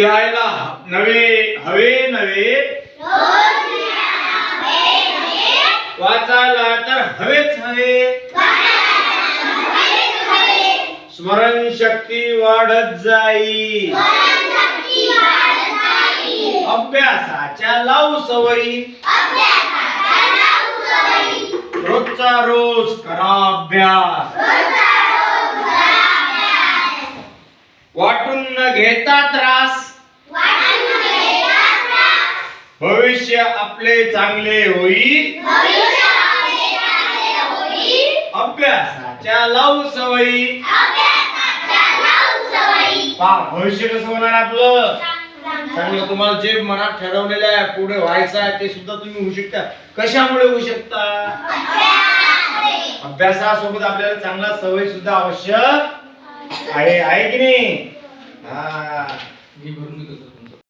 लिहायला. नवे हवे नवे. वाचायला तर हवेच हवे. स्मरणशक्ती वाढत जाई. अभ्यासाच्या लावू सवयी. रोजचा रोज करा अभ्यास. वाटून न घेता त्रास. भविष्य आपले चांगले होई अभ्यासाच्या लावू सवयी. पहा भविष्य कसं होणार आपलं? चांगलं. तुम्हाला जे मनात ठरवलेलं आहे पुढे व्हायचं आहे ते सुद्धा तुम्ही होऊ शकता. कशामुळे होऊ शकता? अभ्यासासोबत आपल्याला चांगला सवय सुद्धा आवश्यक आहे आहे की नाही? हा. मी भरून